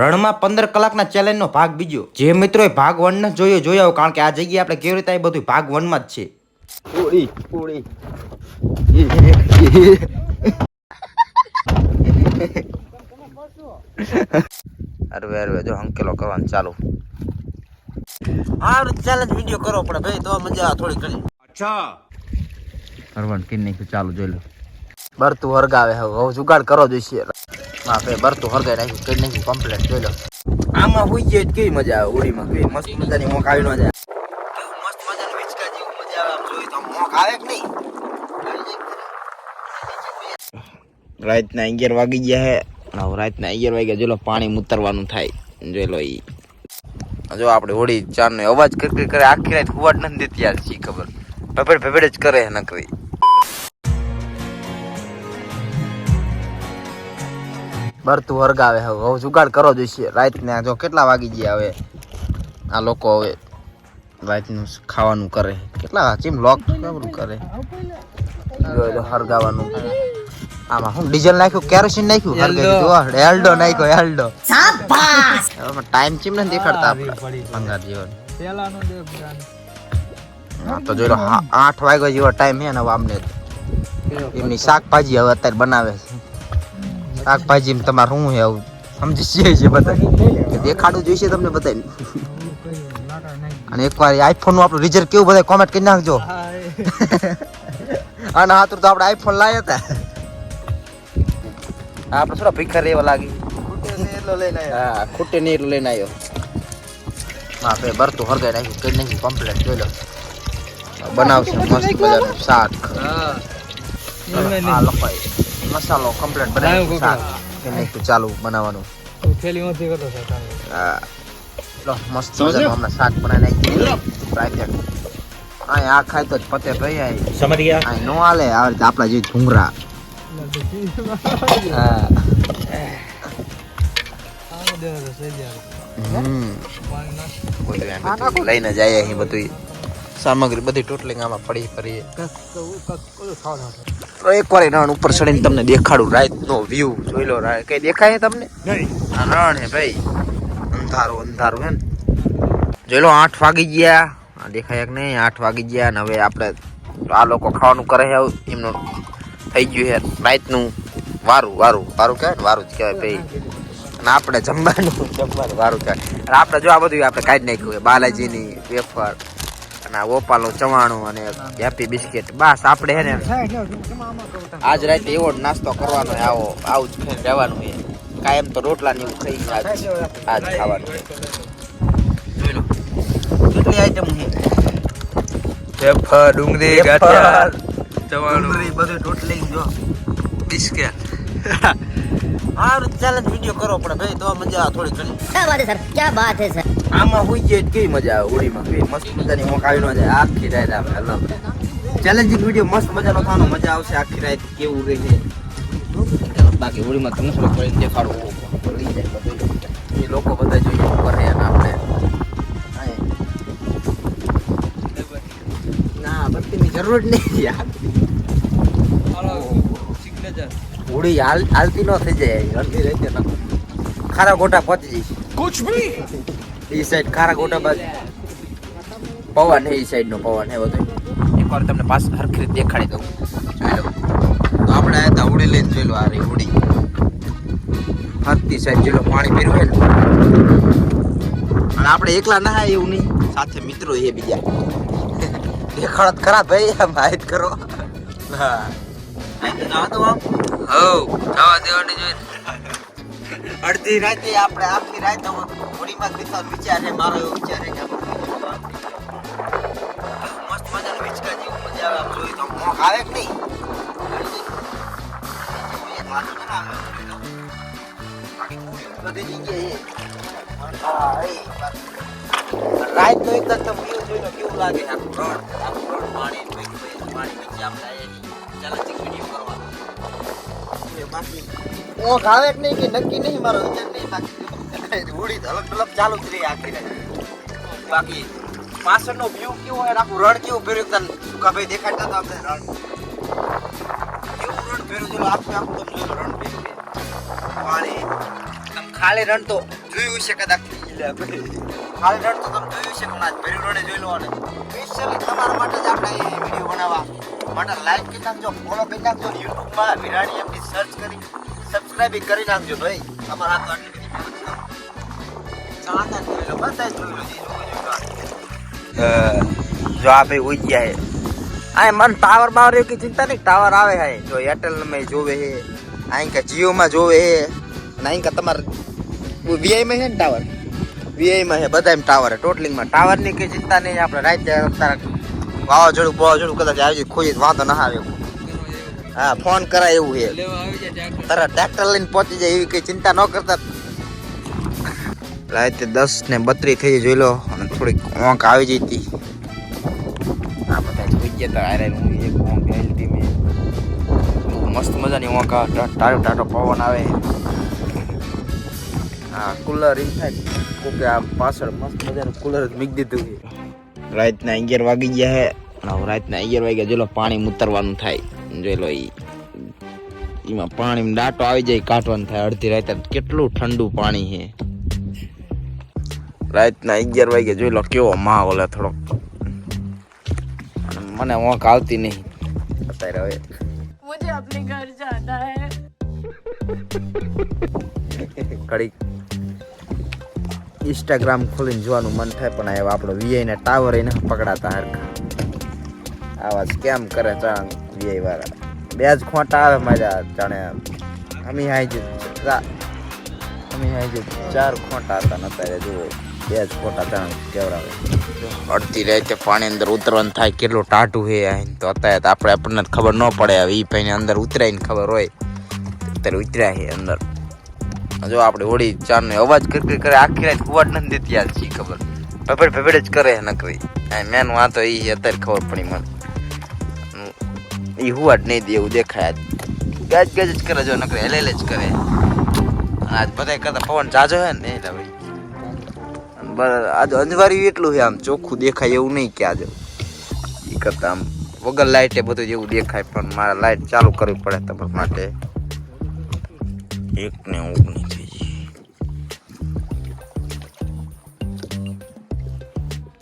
રણમાં પંદર કલાકના ચેલેન્જનો ભાગ બીજો. જે મિત્રોએ ભાગ વન ન જોયો જોયો કારણ કે આ જગ્યાએ આપણે કેવી રીતે બધું ભાગ વનમાં જ છે. અરવે અરવે જો હંકેલો કરવાનું ચાલુ. આ ચેલેન્જ વીડિયો કરો પડે ભાઈ તો મજા આવે થોડી ઘણી. અચ્છા. કરવાનું કિન નાખ્યું ચાલુ જોઈ લો. બરતું હરગાવે હવે હવે જુગાડ કરો જોઈશે. આપણે બરતું હરગાઈ નાખ્યું કઈ નાખ્યું કમ્પ્લેટ જોઈ લો. આમાં હોઈ તો કેવી મજા આવે હોળીમાં? કઈ મસ્ત મજાની મોક આવી ન જાય. મસ્ત મજાની વિચકા જેવું મજા આવે જોઈ તો મોક આવે કે નહીં? રાતના અગિયાર વાગી ગયા હે રાતના અગિયાર વાગ્યા જોઈ લો પાણી ઉતરવાનું થાય જોઈ લો ઈ. જો આપણે હોળી ચાર નો અવાજ કરી કરે આખી રાત ખુવાડ નથી દેતી યાર શી ખબર. ભેભેડ ભેભેડ જ કરે નકરી. બરતું હરગાવે હવે. હવે જુગાડ કરો જોઈશે. રાતના જો કેટલા વાગી ગયા હવે? આ લોકો હવે રાતનું ખાવાનું કરે. કેટલા ચીમ લોક કેવું કરે? હરગાવાનું. આમાં હું ડીઝલ નાખ્યું? કેરોસીન નાખ્યું? હરગાવી જો એલ્ડો નાખ્યો એલ્ડો ટાઈમ ચીમ ને દેખાડતા આપણે ભંગાર જીવન. હા તો જોઈ લો હા, આઠ વાગ્યા જેવો ટાઈમ હે ને આમને. એમની શાકભાજી હવે અત્યારે બનાવે છે. શાકભાજી તમારે શું છે આવું? સમજી છે બધા. દેખાડવું જોઈશે તમને બધાને અને એકવાર આઈફોનનું આપણું રિઝલ્ટ કેવું બધા કોમેન્ટ કરી નાખજો. અને હા તો આપણે આઈફોન લાયા હતા. આપણે થોડા ભીખર એવા લાગી. હા ખૂટે નહીં એટલું લઈને આવ્યો. હા ભાઈ ભરતું હરગાઈ નાખ્યું કરી નાખ્યું કમ્પ્લેટ જોઈ લો. બનાવશે મસ્ત મજાનું શાક. આ લપાઈ મસાલો કમ્પ્લીટ બનાવ્યું શાક નાખ્યું ચાલુ બનાવવાનું. હા. લો મસ્ત મજાનું હમણાં શાક બનાવી નાખ્યું. પેકેટ હા આ ખાય તો જ પતે ભાઈ આ સમજ ગયા? આ નો આલે આ રીતે આપણા જે ઘુંઘરા હા. હમ. લઈને જાય અહીં બધું સામગ્રી બધી ટોટલિંગ આમાં પડી પડી. તો એકવાર એ રણ ઉપર ચડીને તમને દેખાડું રાતનો વ્યૂ જોઈ લો કઈ દેખાય તમને? રણ હે ભાઈ. અંધારું અંધારું હે ને. જોઈ લો આઠ વાગી ગયા. દેખાય કે નહીં? આઠ વાગી ગયા ને હવે આપણે આ લોકો ખાવાનું કરે છે એમનું થઈ ગયું છે રાતનું વારું વારું. વારું કહેવાય ને? વારું જ કહેવાય ભાઈ. અને આપણે જમવાનું જમવાનું વારું કહેવાય. આપણે જો આ બધું આપણે કાઢી નાખ્યું બાલાજીની વેફર અને આ ઓપાલો ચવાણું અને હેપી બિસ્કિટ. બસ આપણે હે ને આજ રાતે એવો નાસ્તો કરવાનો આવો આવું જ ખાઈ રહેવાનું છે. કાયમ તો રોટલા ને એવું ખાઈ આજ ખાવાનું કેટલી આઈટમ છે? ફેફા ડુંગળી ગાંઠિયા ચવાણું. ડુંગળી બધું ટોટલી જો બિસ્કિટ. આ ચેલેન્જ વિડિયો કરો પણ ભાઈ તો મજા થોડી ઘણી. ક્યાં બાત છે સર? ક્યાં બાત છે સર? આમાં હોઈ જાય કેવી મજા આવે હોળીમાં? કેવી મસ્ત મજાની મોક આવી ન જાય આખી રાત આપણે અલગ ચેલેન્જિંગ વીડિયો મસ્ત મજાનો થવાનો મજા આવશે આખી રાત કેવું રહે બાકી હોળીમાં તમને શું કરીને દેખાડવું લઈ જાય એ લોકો બધા જોઈએ કરે રહે આપણે. ના બત્તીની જરૂર જ નહીં યાર હોળી હાલ હાલતી ન થઈ જાય અડધી રહી જાય. ખારા ગોટા પહોંચી જઈશ. કુછ ભી એ સાઈડ ખારા ગોટા બાજુ પવન હે એ સાઈડ નો પવન હે બધો. એકવાર તમને પાસ હરખી રીતે દેખાડી દઉં. જોઈ લો. તો આપણે તા ઉડી લઈને જોઈ લો આ રહી ઉડી. હરતી સાઈડ જોઈ લો પાણી પીરું હે અને આપણે એકલા ના એવું નહીં. સાથે મિત્રો એ બીજા. દેખાડત ખરા ભાઈ આમ હાઈટ કરો. હા. તો આમ. હો જવા દેવાની જોઈએ અડધી રાતે આપણે આખી રાત હોળીમાં કીધા વિચારે મારો એવો વિચાર કે મસ્ત મજાનું વિચકા જેવું મજા આવે, આમ જોઈ તો મોક આવે કે નહીં? બધી જગ્યાએ રાત નો એક તક વ્યૂ જોઈ લો કેવું લાગે આખું રણ આખું રણ પાણી પાણી નીચે આપણે ચેલેન્જિંગ એ બાકી ઊંઘ આવે કે નહીં કે નક્કી નહીં, મારો વિચાર નહીં બાકી ઉડી અલગ અલગ ચાલુ જ રહી આખી. બાકી પાછળનો વ્યૂ કેવો હોય આખું રણ કેવું ભેરું એકદમ સુકાભાઈ દેખાડતા હતા આપણે રણ. કેવું રણ ભેરું છે આખું આખું તમને રણ ભેરું છે. પાણી. તમે ખાલી રણ તો જોયું છે કદાચ. ખાલી રણ તો તમે જોયું પણ આજ ભર્યું રણે જોઈ લો અને સ્પેશિયલી તમારા માટે જ આપણે એ વીડિયો બનાવવા. માટે લાઈક કરી નાખજો ફોલો કરી નાખજો યુટ્યુબમાં વિરાણી એમની સર્ચ કરી સબસ્ક્રાઇબ કરી નાખજો ભાઈ. અમારા તો આટલી બધી જે આ ભાઈ ઉઈ ગયા આ મન ટાવર બાવર એવું કઈ ચિંતા નહીં ટાવર આવે હે. જો એરટેલમાં જોવે હે અહીં કે જીઓ માં જોવે હે, અને અહીં કે તમારે વીઆઈ માં છે ને ટાવર વીઆઈ માં છે બધા ટાવર ટોટલિંગમાં. ટાવરની કઈ ચિંતા નહીં, આપણે રાતે વાવાઝોડું વાવાઝોડું કદાચ આવી જાય ખોઈ વાંધો ના આવે હા ફોન કરાય એવું છે. તારા ટ્રેક્ટર લઈને પહોંચી જાય એવી કઈ ચિંતા ન કરતા. રાતે દસ ને બત્રીસ થઈ જોઈ લો. અને થોડીક ઓંક આવી જઈ હતી. આ બધા જોઈ ગયા હતા અરે હું એક ઓંક હેલતી મેં. મસ્ત મજાની ઓંક આવે ટાટો ટાટો પવન આવે. હા કુલર ઇન્ફેક્ટ કોકે આ પાછળ મસ્ત મજાનું કુલર જ મીક દીધું છે. રાતના અગિયાર વાગી ગયા હે. રાતના અગિયાર વાગ્યા જોઈ પાણી ઉતરવાનું થાય. જોઈ લો એમાં પાણી દાંટો આવી જાય કાઢવાનું થાય. અડધી રાતે કેટલું ઠંડુ પાણી છે રાતના અગિયાર વાગે જોઈ લો કેવો માહોલ હે થોડોક મને ઊંઘ આવતી નહીં. અત્યારે હવે. મુજે અપને ઘર જાના હે. કડી ઇન્સ્ટાગ્રામ ખોલીને જોવાનું મન થાય પણ આવ્યો આપણો વીઆઈને ટાવર એને પકડાતા હરખા. આવા કેમ કરે જાણ વીઆઈ વાળા? બે જ ખોટા આવે મજા જાણે અમે હાઈ અમે હાઈ ચાર ખોટા હતા ને અત્યારે જુઓ. બે જ ખોટા જાણ કેવડાવે. અડધી રાતે પાણી અંદર ઉતરવાનું થાય કેટલું ટાટું આ તો અત્યારે તો આપણે આપણને ખબર ન પડે. હવે એ ભાઈને અંદર ઉતરાઈને ખબર હોય. અત્યારે ઉતર્યા છે અંદર. જો આપણે હોળી ચારનો અવાજ કરી કરી આખી રાત કુવાડ નથી દેતી યાર શી ખબર. ભેભેડ ભેભેડ જ કરે નકરી. મેન વાત તો એ અત્યારે ખબર પડી મને. એ હુવાડ નહીં દે એવું દેખાય ગાજ ગાજ જ કરે જો નકરી, હેલે જ કરે. આજ બધા કરતા પવન જાજો હે ને એટલે ભાઈ આજ અંજવાર્યું એટલું છે આમ, ચોખ્ખું દેખાય એવું નહીં કે આજે. એ કરતા આમ વગર લાઇટે બધું જેવું દેખાય, પણ મારે લાઇટ ચાલુ કરવી પડે તમારા માટે. એક ને ઓગણી થઈ ગઈ.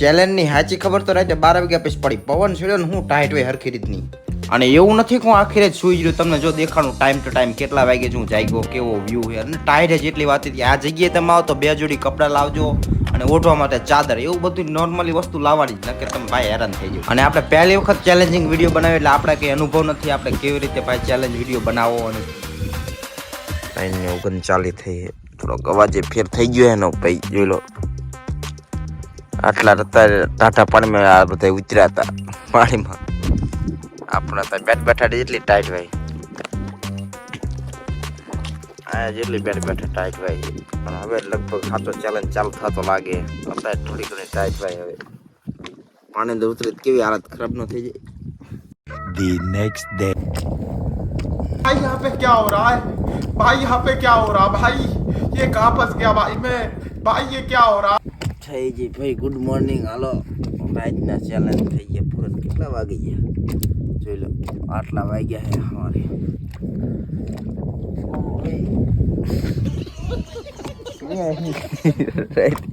ચેલેન્જની સાચી ખબર તો રાતે બાર વાગ્યા પછી પડી. પવન છેડ્યો ને હું ટાઈટ હોય હરખી રીતની? અને એવું નથી કે હું આખરે જ સુઈ ગયું તમને જો દેખાણું ટાઈમ ટુ ટાઈમ કેટલા વાગે હું જાગ્યો, કેવો વ્યૂ છે. અને ટાઈટ જ એટલી વાત હતી. આ જગ્યાએ તમે આવો તો બે જોડી કપડાં લાવજો અને ઓઢવા માટે ચાદર. એવું બધું નોર્મલી વસ્તુ લાવવાની જ, નકર તમે ભાઈ હેરાન થઈ જાવ અને આપણે પહેલી વખત ચેલેન્જિંગ વીડિયો બનાવ્યો એટલે આપણે કંઈ અનુભવ નથી. આપણે કેવી રીતે ભાઈ ચેલેન્જ વીડિયો બનાવો અને ત્રણ ઓગણચાલી થઈ થોડોક અવાજે ફેર થઈ ગયો એનો ભાઈ જોઈ લો આટલા અત્યારે ટાટા પાણીમાં આ બધા ઉતર્યા હતા પાણીમાં આપણા તો બેઠ બેઠા જેટલી ટાઈટ ભાઈ આ જેટલી બેઠ બેઠા ટાઈટ ભાઈ પણ હવે લગભગ સાચો ચેલેન્જ ચાલુ થતો લાગે અત્યારે થોડી ઘણી ટાઈટ ભાઈ હવે પાણી અંદર ઉતરે તો કેવી હાલત ખરાબ ન થઈ જાય भाई यहाँ पे क्या हो रहा है भाई यहाँ पे क्या हो रहा भाई ये कहाँ फंस गया भाई मैं भाई ये क्या हो रहा થઈ ગઈ ભાઈ ગુડ મોર્નિંગ હાલો રાતના ચેલેન્જ થઈ ગયા પૂરત કેટલા વાગી ગયા જોઈ લો આટલા વાગ્યા હે અમારે રાઈટ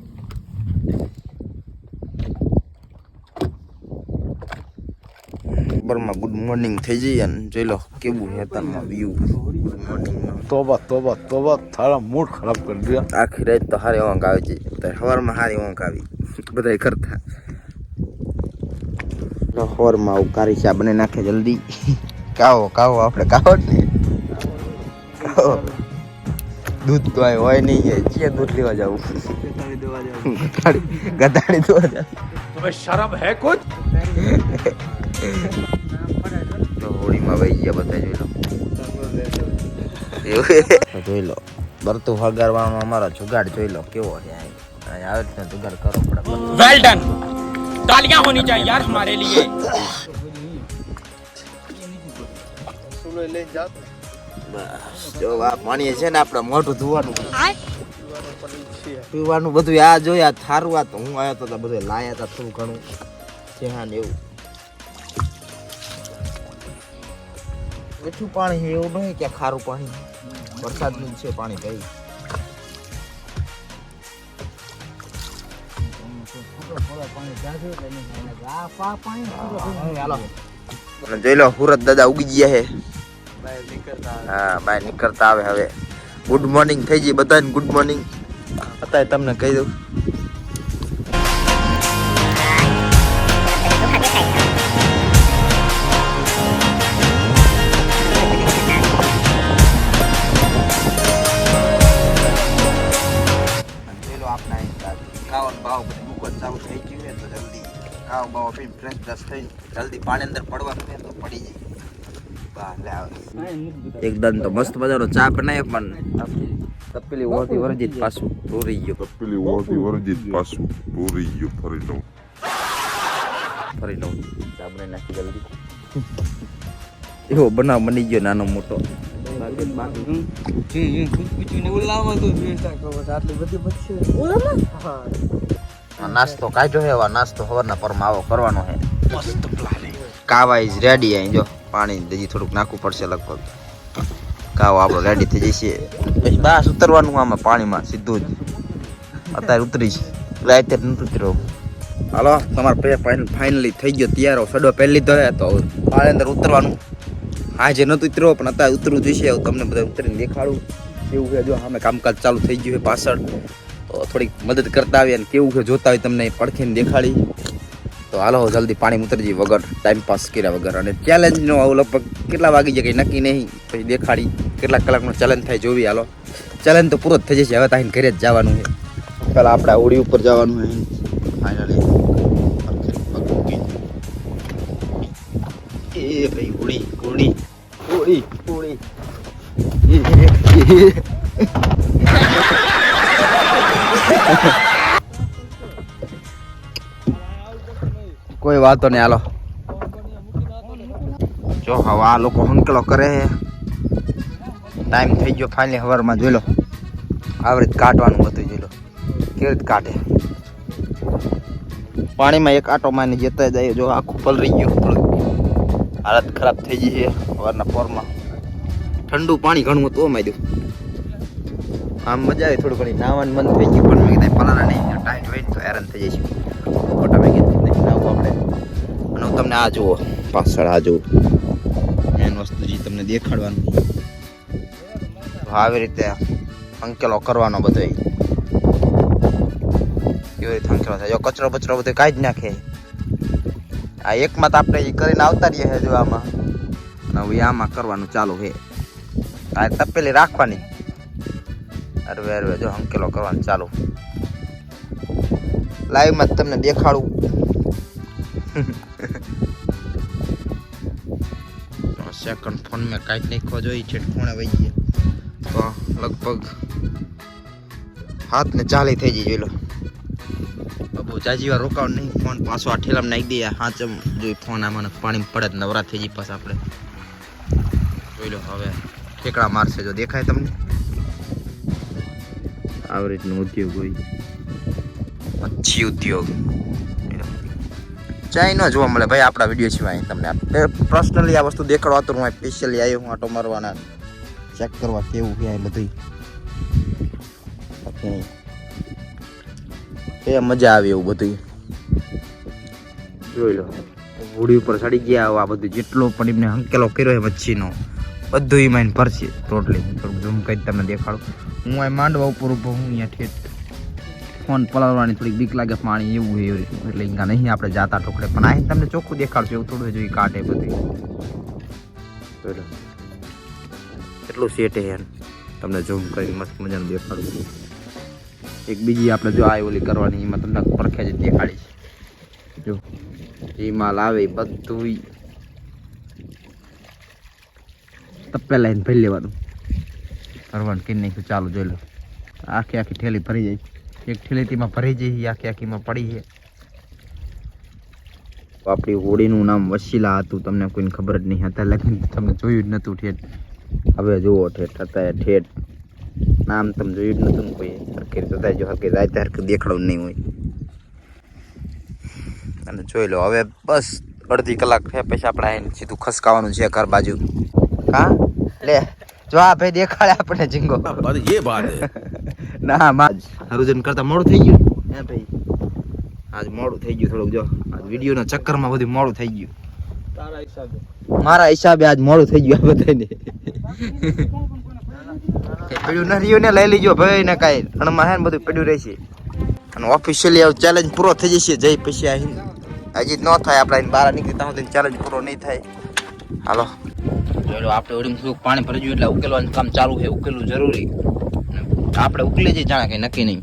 બરાબરમાં ગુડ મોર્નિંગ થઈ જઈએ ને જોઈ લો કેવું હેતાનમાં વ્યૂ ગુડ મોર્નિંગ તોબા તોબા તોબા તારા મૂડ ખરાબ કરી દે આખી રાત તો હારી ઊંઘ આવી જઈ તો સવારમાં હારી ઊંઘ આવી બધા કરતા હોરમાં આવું કારી ચા બને નાખે જલ્દી કાવો કાવો આપણે કાવો જ ને દૂધ તો અહીં હોય નહીં છે દૂધ લેવા જવું ગધાડી દોવા જવું શરમ હે કુછ વહી ગયા બધા જોઈ લો એવું જોઈ લો બરતું હગારવાનો અમારો જુગાડ જોઈ લો કેવો છે અહીં અહીં આવે જ ને જુગાડ કરવો પડે वेल डन तालियां होनी चाहिए यार हमारे लिए બસ જો આ પાણી છે ને આપણે મોઢું ધોવાનું પીવાનું બધું આ જોયા થારું આ તો હું આવ્યો તો તો બધું લાયા હતા થોડું ઘણું ચેહા ને એવું મીઠું પાણી છે એવું નહીં કે ખારું પાણી વરસાદનું છે પાણી ભાઈ. જોઈ લો હુરત દાદા ઉગી ગયા છે. હા બાય નીકળતા આવે હવે. ગુડ મોર્નિંગ થઈ ગઈ બધાને ગુડ મોર્નિંગ અત્યારે તમને કહી દઉં. ખાવ બાવ પીને ફ્રેશ બ્રશ થઈ. જલ્દી પાણી અંદર પડવા છે તો પડી જાય. એકદમ તો મસ્ત મજાનો ચા બનાવ્યો પણ તપેલી ઓળથી વરજીત પાછું પૂરી ગયો. Pili વરજીત પાછું પૂરી ગયો ફરી parino. ફરી લઉં. ચા બનાવી નાખી જલ્દી. એવો બનાવ બની ગયો નાનો મોટો. આ નાસ્તો કાઢ્યો હે નાસ્તો સવારના પરમાં આવો કરવાનો હે કાવા ઇઝ રેડી અહીં જો પાણી હજી થોડુંક નાખવું પડશે લગભગ. કાવો આપણો રેડી થઈ જશે. પછી બાસ ઉતરવાનું આમાં પાણીમાં સીધું જ. અત્યારે ઉતરીશ. રાતે નથી ઉતર્યો. હાલો તમારો પે ફાઇનલી થઈ ગયો તૈયાર સડો પહેલી તો તો પાણી અંદર ઉતરવાનું. આજે નતું ઉતર્યો પણ અત્યારે ઉતરવું જોઈશે. તમને બધા ઉતરીને દેખાડું. એવું છે જો સામે કામકાજ ચાલુ થઈ ગયું છે પાછળ. થોડીક મદદ કરતા આવીએ અને કેવું છે જોતા હોય તમને પડખીને દેખાડી. તો હાલો, જલ્દી પાણી ઉતરજી વગર ટાઈમ પાસ કર્યા વગર. અને ચેલેન્જનો આવું લગભગ કેટલા વાગી જાય કંઈ નક્કી નહીં પછી દેખાડી. કેટલા કલાકનો ચેલેન્જ થાય જોવી હાલો. ચેલેન્જ તો પૂરો જ થઈ જશે, હવે તાહીને ઘરે જ જવાનું છે. પહેલાં આપણે હોડી ઉપર જવાનું છે. ફાઇનલી એ ભાઈ હોડી હોડી હોડી હોડી કોઈ વાતો નહીં, હાલો. જો હવે આ લોકો હંકલો કરે છે. ટાઈમ થઈ ગયો ફાઇનલી હવારમાં, જોઈ લો. આવી રીતે કાઢવાનું હતું, જોઈ લો. કેવી રીતે કાઢે? પાણીમાં એક આટો મારીને જતા જાય, જો આખું પલરી ગયું. થોડુંક હાલત ખરાબ થઈ ગઈ છે સવારના પોરમાં. ઠંડુ પાણી ઘણું હતું અમારી આમ મજા આવી થોડું ઘણી. નાવાનું મન થઈ ગયું, પણ મેં કીધું પલારા નહીં ટાઈટ હોય તો હેરાન થઈ જઈશું. ફોટા મેં કીધું નાવું આપણે. અને હું તમને આ જુઓ, પાછળ આ જુઓ. મેન વસ્તુ જે તમને દેખાડવાનું. આવી રીતે અંકેલો કરવાનો બધો કેવી રીતે અંકેલો થાય? કચરો બચરો બધો કાઢી નાખે. આ એકમાં તો આપણે એ કરીને આવતા રહીએ હજુ આમાં. હવે આમાં કરવાનું ચાલુ છે આ તપેલી રાખવાની. અરવે અરવે જો અંકેલો કરવાનું ચાલુ. લાઈવમાં જ તમને દેખાડું. સેકન્ડ ફોન મેં કાંઈક નાખવા જોઈએ છે ફોને વહી ગયા. તો લગભગ હાથ ને ચાલી થઈ જઈ જોઈ લો. બહુ જાજી વાર રોકાવ નહીં. ફોન પાછો આ ઠેલામાં નાખી દઈએ. હાચમ જોઈ ફોન આમાં પાણી પડે જ નવરા થઈ જઈ પાછા આપણે. જોઈ લો હવે ઠેકડા મારશે જો દેખાય તમને? આવી રીતનો ઉદ્યોગ હોય મચ્છી ઉદ્યોગ. ચાઇનો જોવા મળે. ભાઈ આપણા વીડિયો સિવાય તમને પર્સનલી આ વસ્તુ દેખાડવા તો હું સ્પેશિયલી આવ્યો હું આટો મારવાના. ચેક કરવા કેવું છે બધું એ મજા આવે એવું બધું જોઈ લો. હોડી ઉપર ચડી ગયા આ બધું જેટલો પણ એમને હંકેલો કર્યો એ મચ્છીનો બધું એમાં ભરશે. ટોટલી ઝૂમ કઈ તમને દેખાડું. હું આ માંડવા ઉપર ઊભો હું અહીંયા ઠેઠ. ફોન પલાળવાની થોડીક બીક લાગે, પાણી એવું હોય એટલે અહીંયા નહીં, આપણે જાતા ઠોકડે પણ અહીં તમને ચોખ્ખું દેખાડશે એવું થોડું જોઈએ કાઢે બધું. એટલું સેટે છે તમને ઝૂમ કરી મસ્ત મજાનું દેખાડું. એક બીજી આપણે જો આ ઓલી કરવાની, એમાં તમને પરખે જ દેખાડીશ જો એ માલ આવે બધું તપે લાઈને ભરી લેવાનું. ભરવાનું કરી નાખ્યું ચાલુ જોઈ લો. આખી આખી ઠેલી ભરી જાય. એક ઠેલીમાં ભરી જઈ આખી આખીમાં પડી છે આપણી હોળીનું નામ વશીલા હતું, તમને કોઈને ખબર જ નહીં. હતા લગન તમને જોયું જ નહોતું ઠેઠ. હવે જુઓ ઠેઠ હતા ઠેઠ નામ તમે જોયું જ નહોતું કોઈ. હરખી થતા જો હરખી રાતે હરખી દેખાડવું નહીં હોય. અને જોઈ લો, હવે બસ અડધી કલાક થયા પછી આપણે સીધું ખસકાવાનું છે ઘર બાજુ. હા લે. જો આ ભાઈ દેખાડે આપણે જીંગો. એ વાત ના માં હરુજન કરતા મોડું થઈ ગયું. હે ભાઈ. આજ મોડું થઈ ગયું થોડુંક જો. આજ વિડિયો ના ચક્કરમાં બધું મોડું થઈ ગયું. તારા હિસાબે. મારા હિસાબે આજ મોડું થઈ ગયું આ બધાને પેડ્યું નરિયું ને લઈ લીજો ભાઈ ને કાઈ રણમાં હે ને બધું પેડ્યું રહેશે. અને ઓફિશિયલી આ ચેલેન્જ પૂરો થઈ જશે. જઈ પછી આ હજી ન થાય આપણે બહાર નીકળી ત્યાં ચેલેન્જ પૂરો નહીં થાય. હાલો. લો આપણે ઓળીમાં થોડુંક પાણી ભરી એટલે ઉકેલવાનું કામ ચાલુ છે, ઉકેલવું જરૂરી. આપણે ઉકલી જઈએ જાણે કંઈ નક્કી નહીં.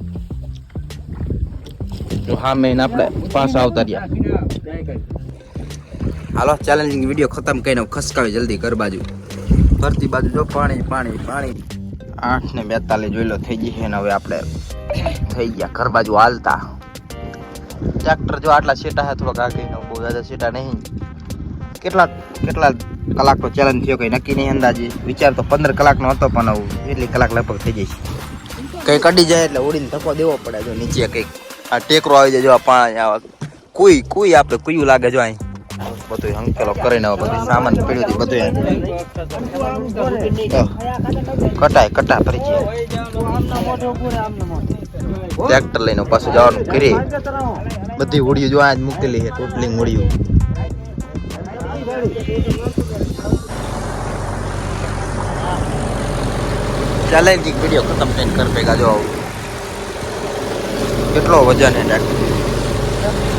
હા મેન આપણે પાછા આવતા રહ્યા. હાલો ચેલેન્જિંગ વીડિયો ખતમ કરીને ખસકાવી જલ્દી ઘર બાજુ. ફરતી બાજુ જો, પાણી પાણી પાણી. આઠ ને બેતાલીસ જોઈ લો, થઈ ગઈ છે ને હવે આપણે થઈ ગયા, ઘર બાજુ હાલતા. ટ્રેક્ટર જો આટલા સીટા છે થોડાક આગળ બહુ દાદા સીટા નહીં. કેટલા કેટલા કલાકનો ચેલેન્જ થયો કંઈ નક્કી નહીં અંદાજે. વિચાર તો પંદર કલાકનો હતો પણ એટલી કલાક લગભગ થઈ જાય કંઈ કડી જાય એટલે ઉડીને ધક્કો દેવો પડે જો નીચે કંઈક. આ ટેકરો આવી જાય જો આ પાણી કુઈ કુઈ આપણે કુયું લાગે જો અહીં. બધું હંકેલો કરીને બધું સામાન પડ્યું હતું બધું કટાય, કટા ફરી ટ્રેક્ટર લઈને પાછું જવાનું કરી બધી હોડીઓ જો આજ મૂકેલી છે, ટોટલી હોડીઓ. ચેલેન્જિંગ વીડિયો ખતમ થઈને કર ભેગા જો આવું. કેટલો વજન છે ટ્રેક્ટર